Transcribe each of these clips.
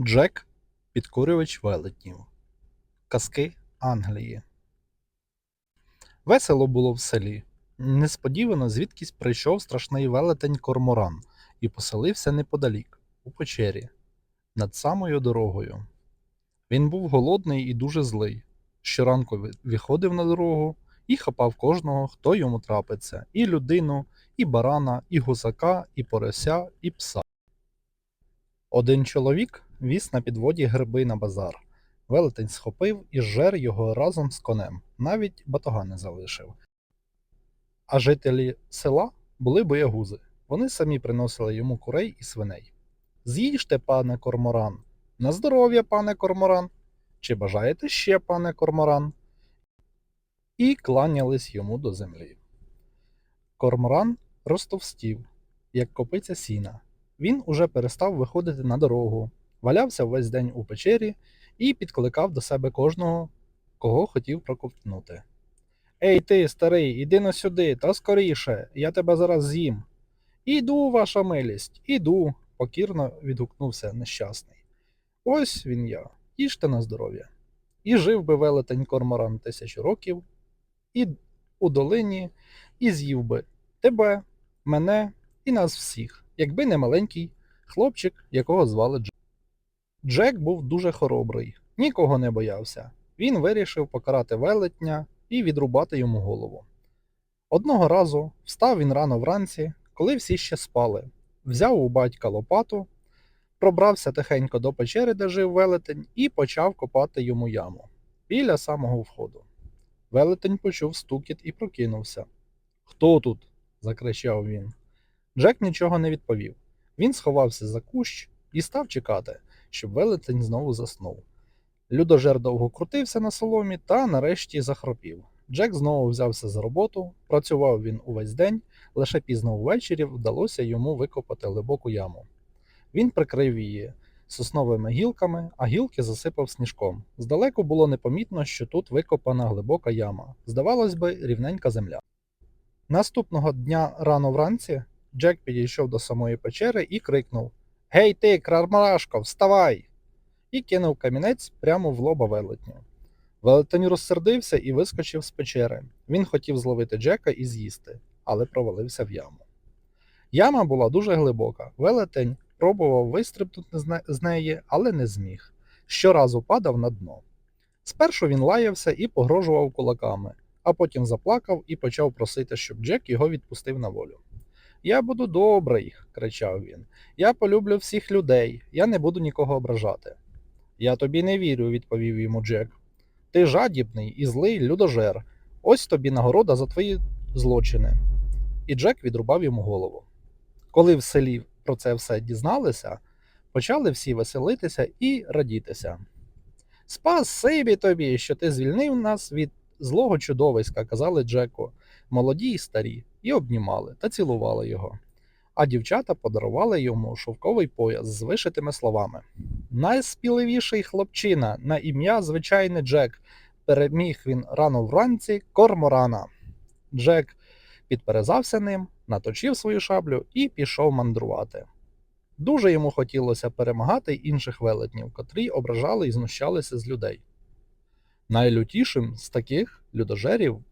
Джек Підкурювач велетнів. Казки Англії. Весело було в селі. Несподівано звідкись прийшов страшний велетень Корморан і поселився неподалік, у печері, над самою дорогою. Він був голодний і дуже злий. Щоранку ви- виходив на дорогу і хапав кожного, хто йому трапиться, і людину, і барана, і гусака, і порося, і пса. Один чоловік віз на підводі гриби на базар. Велетень схопив і зжер його разом з конем, навіть батога не залишив. А жителі села були боягузи. Вони самі приносили йому курей і свиней. З'їжте, пане корморан. На здоров'я, пане корморан. Чи бажаєте ще, пане корморан? І кланялись йому до землі. Корморан розтовстів, як копиця сіна. Він уже перестав виходити на дорогу, валявся весь день у печері і підкликав до себе кожного, кого хотів проковтнути. Ей ти, старий, іди на сюди, та скоріше, я тебе зараз з'їм. Іду, ваша милість, іду, покірно відгукнувся нещасний. Ось він я, їжте на здоров'я. І жив би велетень корморан тисячу років, і у долині, і з'їв би тебе, мене і нас всіх, якби не маленький хлопчик, якого звали Джек. Джек був дуже хоробрий, нікого не боявся. Він вирішив покарати велетня і відрубати йому голову. Одного разу встав він рано вранці, коли всі ще спали, взяв у батька лопату, пробрався тихенько до печери, де жив велетень, і почав копати йому яму біля самого входу. Велетень почув стукіт і прокинувся. Хто тут? закричав він. Джек нічого не відповів. Він сховався за кущ і став чекати, щоб велетень знову заснув. Людожер довго крутився на соломі та нарешті захропів. Джек знову взявся за роботу, працював він увесь день, лише пізно ввечері вдалося йому викопати глибоку яму. Він прикрив її сосновими гілками, а гілки засипав сніжком. Здалеку було непомітно, що тут викопана глибока яма. Здавалось би, рівненька земля. Наступного дня рано вранці Джек підійшов до самої печери і крикнув Гей ти, крармарашко, вставай! і кинув камінець прямо в лоба велетню. Велетень розсердився і вискочив з печери. Він хотів зловити Джека і з'їсти, але провалився в яму. Яма була дуже глибока. Велетень пробував вистрибнути з неї, але не зміг. Щоразу падав на дно. Спершу він лаявся і погрожував кулаками, а потім заплакав і почав просити, щоб Джек його відпустив на волю. Я буду добрий, кричав він. Я полюблю всіх людей, я не буду нікого ображати. Я тобі не вірю, відповів йому Джек. Ти жадібний і злий людожер. Ось тобі нагорода за твої злочини. І Джек відрубав йому голову. Коли в селі про це все дізналися, почали всі веселитися і радітися. Спасибі тобі, що ти звільнив нас від злого чудовиська, казали Джеку, молоді й старі, і обнімали та цілували його. А дівчата подарували йому шовковий пояс з вишитими словами. Найспіливіший хлопчина на ім'я звичайний Джек. Переміг він рано вранці корморана. Джек підперезався ним, наточив свою шаблю і пішов мандрувати. Дуже йому хотілося перемагати інших велетнів, котрі ображали і знущалися з людей. Найлютішим з таких людожерів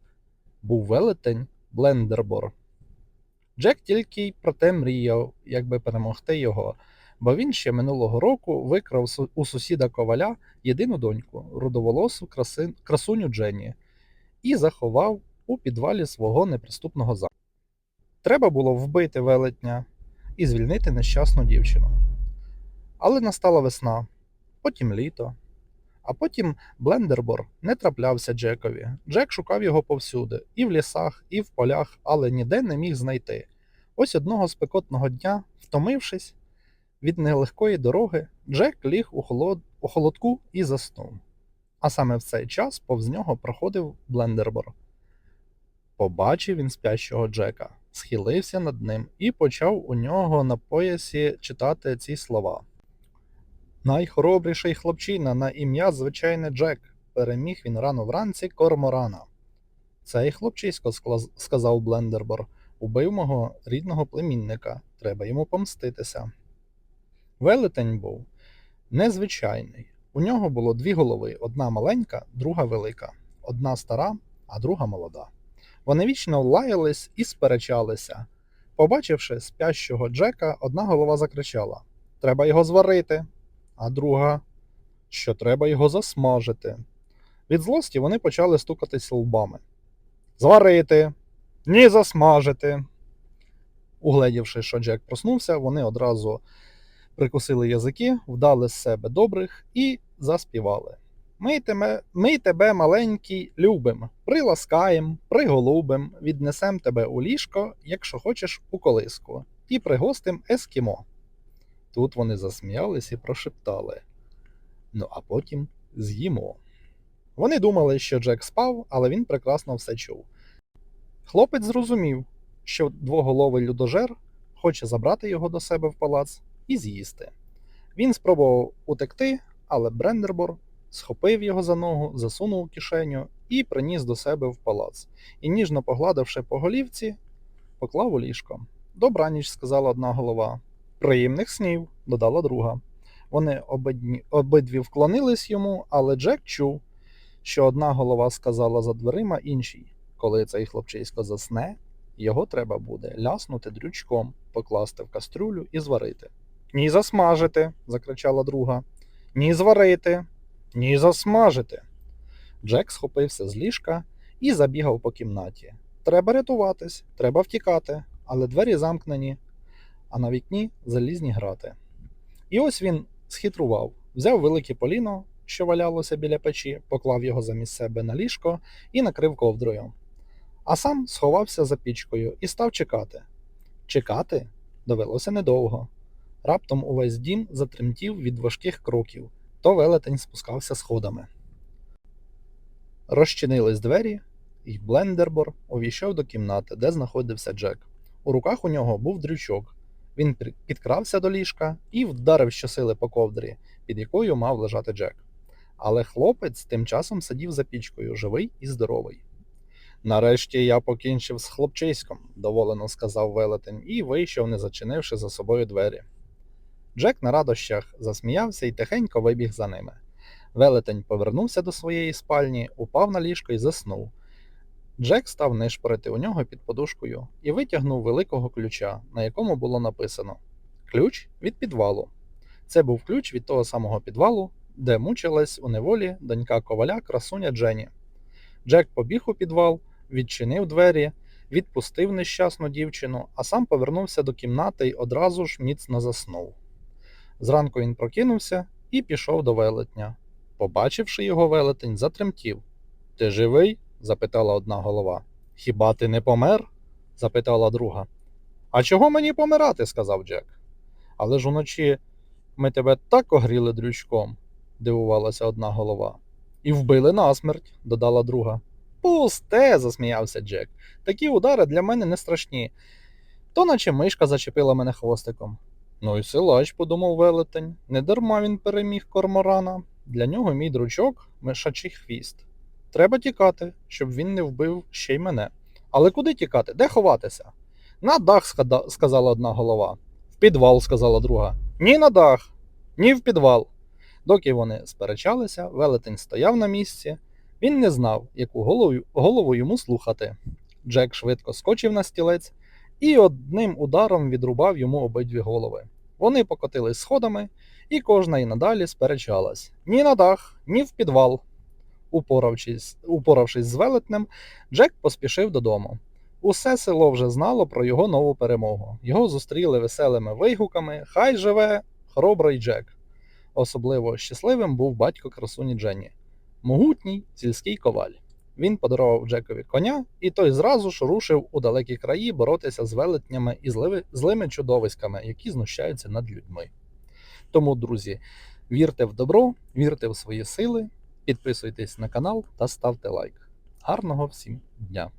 був велетень Блендербор. Джек тільки й про те мріяв, якби перемогти його, бо він ще минулого року викрав у сусіда коваля єдину доньку, рудоволосу краси... красуню Дженні, і заховав у підвалі свого неприступного замку. Треба було вбити велетня і звільнити нещасну дівчину. Але настала весна, потім літо. А потім Блендербор не траплявся Джекові. Джек шукав його повсюди, і в лісах, і в полях, але ніде не міг знайти. Ось одного спекотного дня, втомившись від нелегкої дороги, Джек ліг у, холод... у холодку і заснув. А саме в цей час повз нього проходив Блендербор. Побачив він спящого Джека, схилився над ним і почав у нього на поясі читати ці слова. Найхоробріший хлопчина на ім'я звичайне Джек. Переміг він рано вранці корморана. Цей хлопчисько, сказав Блендербор, убив мого рідного племінника. Треба йому помститися. Велетень був незвичайний. У нього було дві голови: одна маленька, друга велика, одна стара, а друга молода. Вони вічно лаялись і сперечалися. Побачивши спящого Джека, одна голова закричала: Треба його зварити, а друга, що треба його засмажити. Від злості вони почали стукатись лбами. Зварити, ні засмажити. Угледівши, що Джек проснувся, вони одразу прикусили язики, вдали з себе добрих і заспівали. Ми тебе, ми тебе, маленький, любим, приласкаєм, приголубим, віднесем тебе у ліжко, якщо хочеш, у колиску, і пригостим ескімо. Тут вони засміялись і прошептали. Ну, а потім з'їмо. Вони думали, що Джек спав, але він прекрасно все чув. Хлопець зрозумів, що двоголовий людожер хоче забрати його до себе в палац і з'їсти. Він спробував утекти, але Брендербор схопив його за ногу, засунув у кишеню і приніс до себе в палац. І, ніжно погладивши по голівці, поклав у ліжко. Добраніч, сказала одна голова. Приємних снів, додала друга. Вони обидні, обидві вклонились йому, але Джек чув, що одна голова сказала за дверима іншій. Коли цей хлопчисько засне, його треба буде ляснути дрючком, покласти в кастрюлю і зварити. Ні засмажити, закричала друга. Ні зварити, ні засмажити. Джек схопився з ліжка і забігав по кімнаті. Треба рятуватись, треба втікати, але двері замкнені, а на вікні залізні грати. І ось він схитрував, взяв велике поліно, що валялося біля печі, поклав його замість себе на ліжко і накрив ковдрою. А сам сховався за пічкою і став чекати. Чекати довелося недовго. Раптом увесь дім затремтів від важких кроків, то велетень спускався сходами. Розчинились двері, і Блендербор увійшов до кімнати, де знаходився Джек. У руках у нього був дрючок. Він підкрався до ліжка і вдарив щосили по ковдрі, під якою мав лежати Джек. Але хлопець тим часом сидів за пічкою, живий і здоровий. Нарешті я покінчив з хлопчиськом, доволено сказав велетень, і вийшов, не зачинивши за собою двері. Джек на радощах засміявся і тихенько вибіг за ними. Велетень повернувся до своєї спальні, упав на ліжко і заснув. Джек став нишпорити у нього під подушкою і витягнув великого ключа, на якому було написано Ключ від підвалу. Це був ключ від того самого підвалу, де мучилась у неволі донька коваля красуня Джені. Джек побіг у підвал, відчинив двері, відпустив нещасну дівчину, а сам повернувся до кімнати й одразу ж міцно заснув. Зранку він прокинувся і пішов до велетня. Побачивши його, велетень затремтів. Ти живий? Запитала одна голова. Хіба ти не помер? запитала друга. А чого мені помирати? сказав Джек. Але ж уночі ми тебе так огріли дрючком, дивувалася одна голова. І вбили насмерть, додала друга. Пусте, засміявся Джек. Такі удари для мене не страшні. То наче мишка зачепила мене хвостиком. Ну і силач, подумав велетень. Недарма він переміг корморана. Для нього мій дручок мишачий хвіст. Треба тікати, щоб він не вбив ще й мене. Але куди тікати? Де ховатися? На дах, сказала одна голова. В підвал, сказала друга. Ні на дах, ні в підвал. Доки вони сперечалися, велетень стояв на місці. Він не знав, яку голову, голову йому слухати. Джек швидко скочив на стілець і одним ударом відрубав йому обидві голови. Вони покотились сходами, і кожна й надалі сперечалась ні на дах, ні в підвал. Упоравшись, упоравшись з велетнем, Джек поспішив додому. Усе село вже знало про його нову перемогу. Його зустріли веселими вигуками Хай живе хоробрий Джек. Особливо щасливим був батько красуні Дженні, могутній сільський коваль. Він подарував Джекові коня, і той зразу ж рушив у далекі краї боротися з велетнями і злими чудовиськами, які знущаються над людьми. Тому, друзі, вірте в добро, вірте в свої сили, підписуйтесь на канал та ставте лайк. Гарного всім дня!